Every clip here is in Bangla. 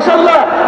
胜利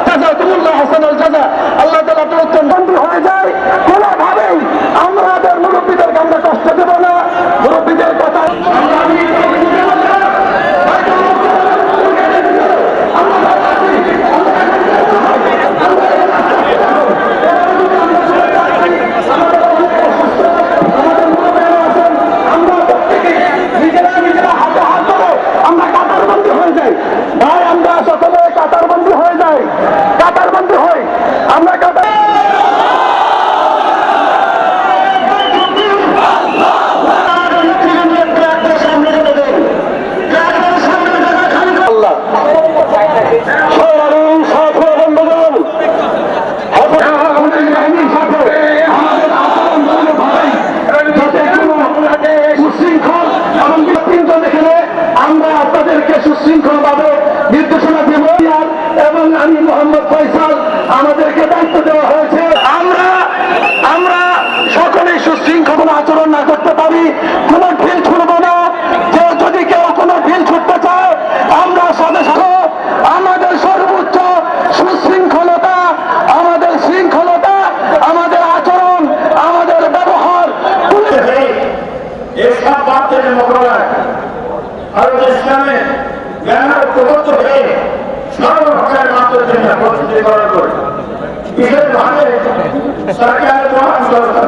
সরকারের মহান সরকার।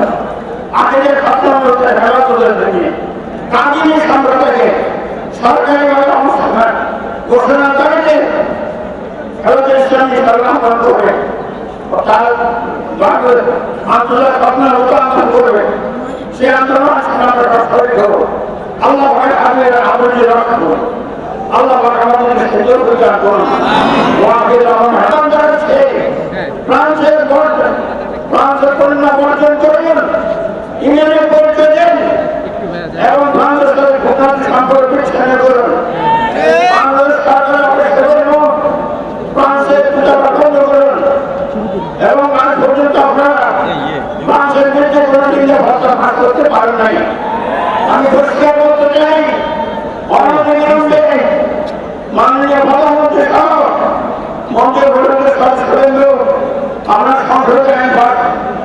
আগের খাদ্যমন্ত্রী হেলা করে নিয়ে কামিনী সম্প্রদায়কে সরকারিভাবে অবস্থান ঘোষণা করে যে ভারত ইসলামী সরকার বন্ধ হবে তার আন্দোলন আপনার মতো আন্দোলন করবে, সেই আন্দোলন আজকে আমরা সঠিক হব। আল্লাহ ভাই আমি যতক্ষণ না পর্যন্ত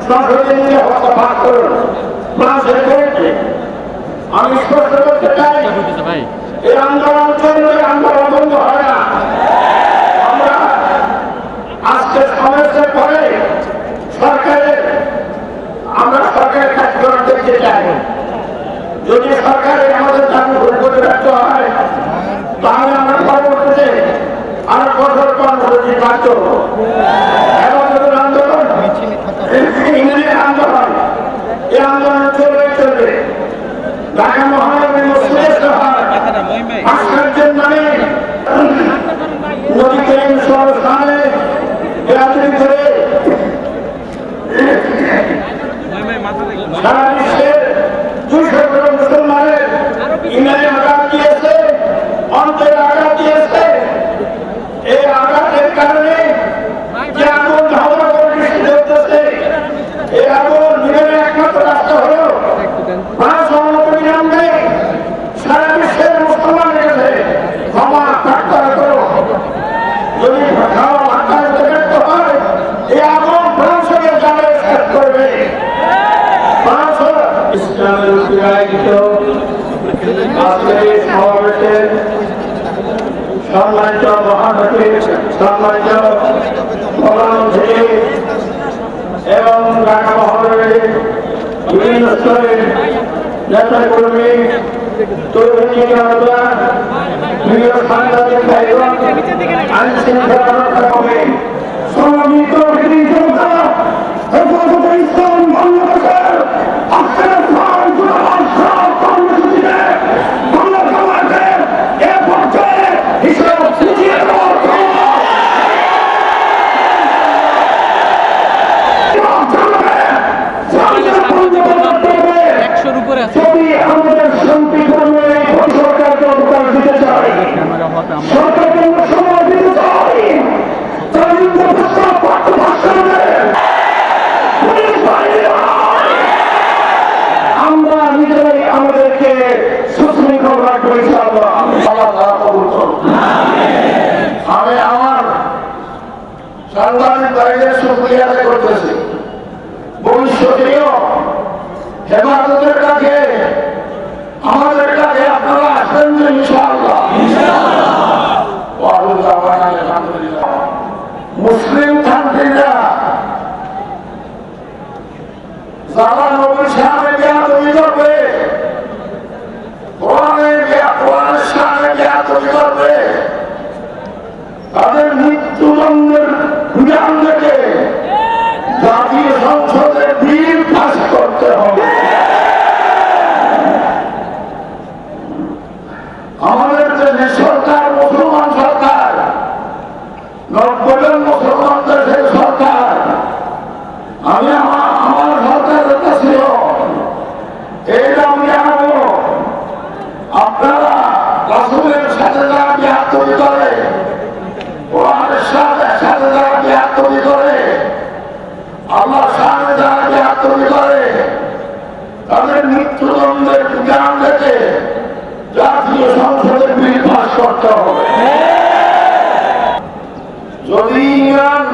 নজরুলকে আমি স্পষ্ট আন্দোলন চলবে আন্দোলন হয় না? আমরা আজকে সমাবেশের পরে সরকারের, আমরা সরকারের কাজ করার দেখতে চাই। যদি সরকারের আমাদের হয়, তাহলে আমরা পরবর্তীতে আরও কঠোর কর্মসূচি কাজ করব। কর্তৃক আয়োজিত আজকের এই সমাবেশের সম্মানিত মহাসচিব, সম্মানিত প্রধানমন্ত্রী এবং ঢাকা বিভিন্ন স্তরের নেতা কর্মী তরুণীরা শৃঙ্খলা রক্ষা কমিটি তাদের মৃত্যুদণ্ডের জ্ঞান রেখে জাতীয় সংসদের বিল পাশ করতে হবে। যদি ইংরান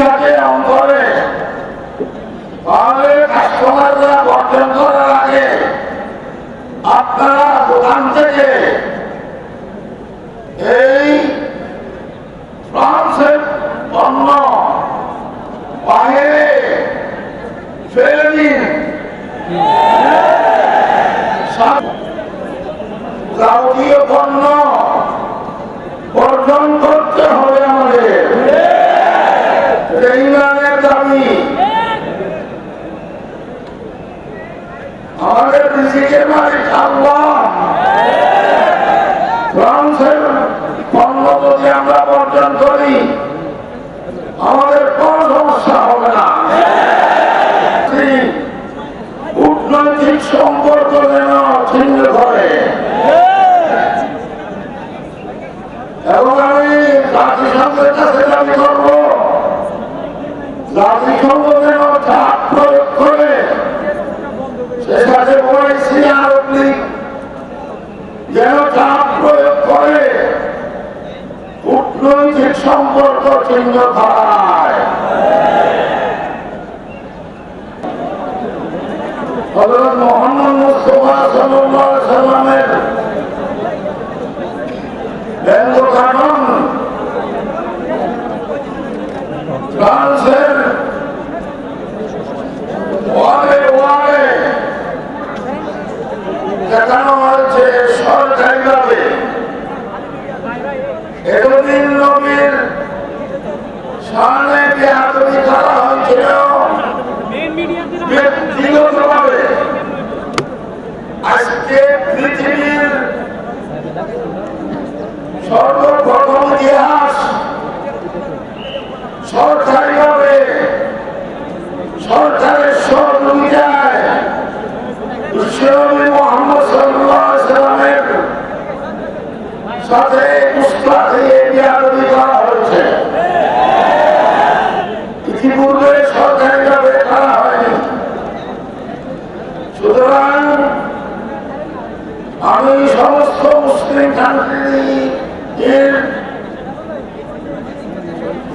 থাকে অন্তরে আপনারা দোকান থেকে এই অন্য ফেলে দিন যাবতীয় যেন চাপ প্রয়োগ করে কূটনৈতিক সম্পর্ক ছিন্ন করায় হজরত মোহাম্মদ মুস্তফা সাল্লামের ব্যঙ্গ কারণ হচ্ছে সরকারিভাবে এতদিন নবীর স্মরণে বেহাতবি করা সর্ব করে থাকবে এর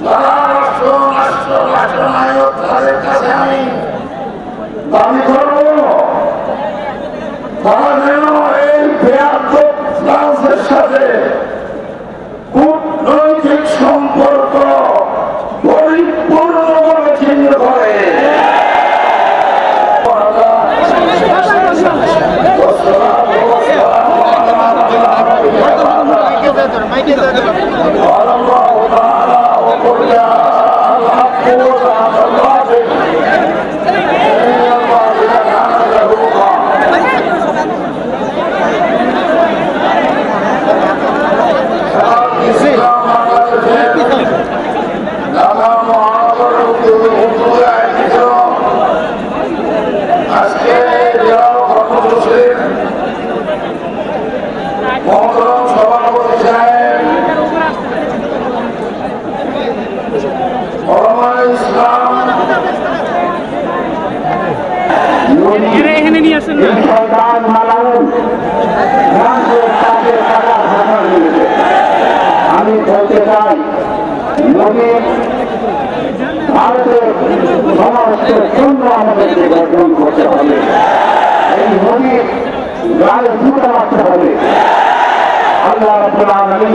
রাষ্ট্র রাষ্ট্র রাষ্ট্রনায়ক তাদের কাছে আমি দাবি থেকে ভারতের সমস্ত শূন্য আমাদেরকে গঠন করতে হবে, এই নদীর গায়ে ফুটে রাখতে হবে। আল্লাহ রবুল আলমী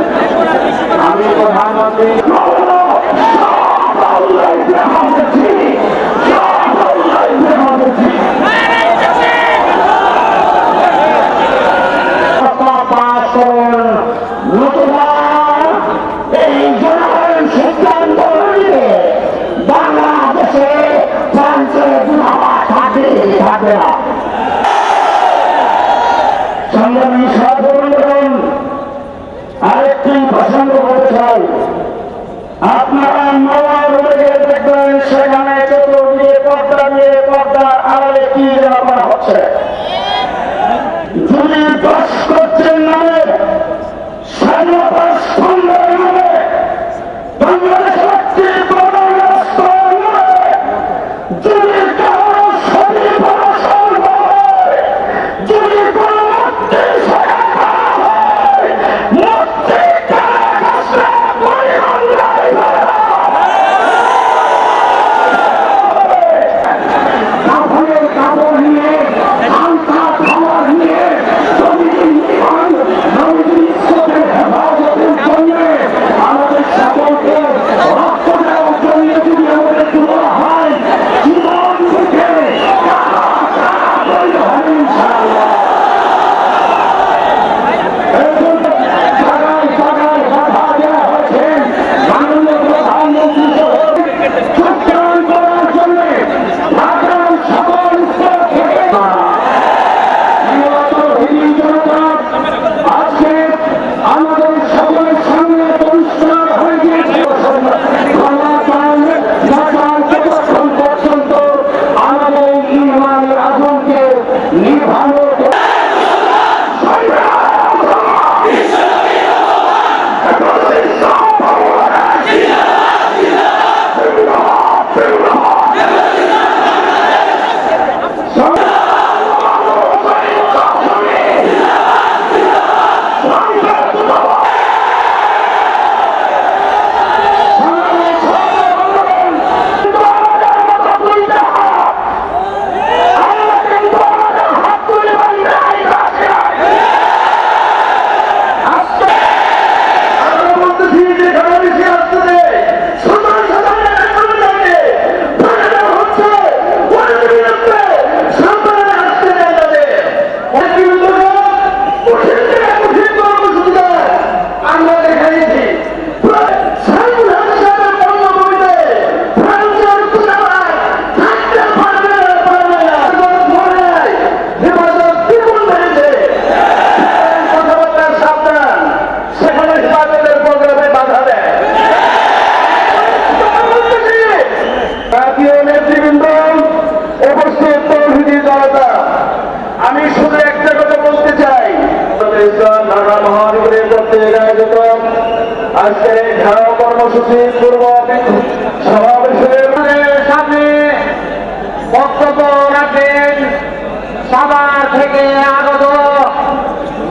প্রধানমন্ত্রী।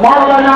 মৌলানা